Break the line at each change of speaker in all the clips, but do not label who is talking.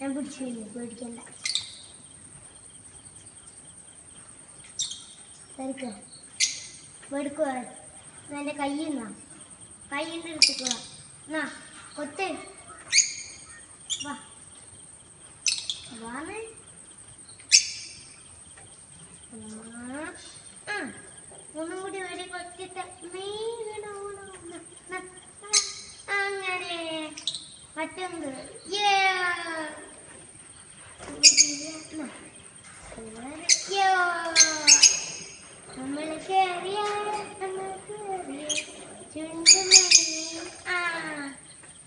ഞാൻ പിടിച്ചു പേടിക്കണ്ട. എന്റെ എടുക്കുക എന്റെ കയ്യിൽ നിന്നാ? കയ്യിൽ നിന്ന് എടുത്തുക്കുക എന്നാ കൊത്ത്. ഒന്നും കൂടി വരെ കൊച്ചിട്ട് അങ്ങനെ. മറ്റൊന്ന് ഏ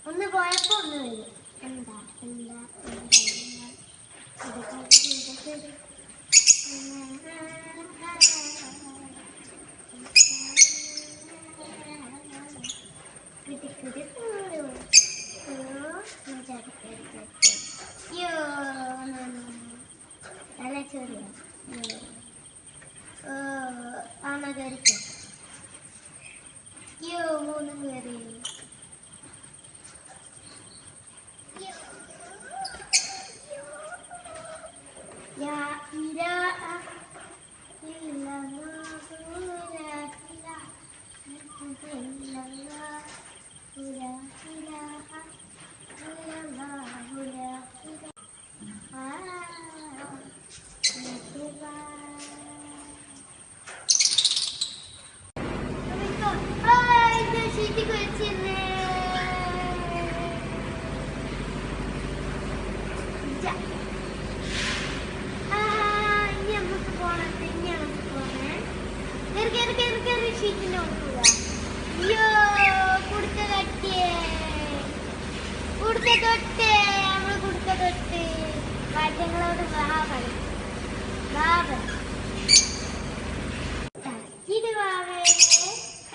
ഒന്ന് പോയപ്പോ ഒന്ന് വരും എന്താ എന്താ എന്താ, എന്താ? ഇതൊക്കെ ഇതൊക്കെ തലച്ചോറിയ ആണ കയറിക്കോ യോ മൂന്നും കയറി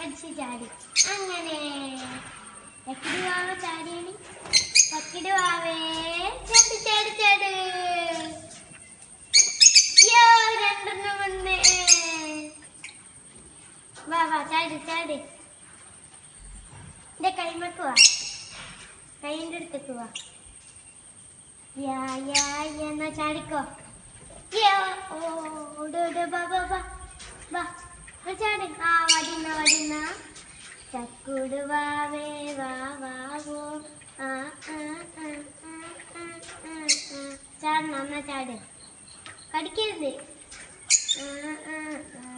അടിച്ച് ചാടി. അങ്ങനെ. ലക്കിടി വാവ ചാടിയാണ് വാവേ ചാടി ചാടി ചാടി യോ രണ്ടെണ്ണം വന്നേ വാ വാ ചാടി ചാടി. എന്റെ കൈമക്ക് വാ. കൈന്റെ അടുത്തേക്ക് വാ. യാ യാ എന്നാ ചാടിക്കോ. ചക്കുട് വാവേ വാ വാ വോ ആ ആ ആ ആ ആ ആ ആ ചാടണം എന്നാ ചാട്. കടിക്കരുത് ആ, ആ, ആ,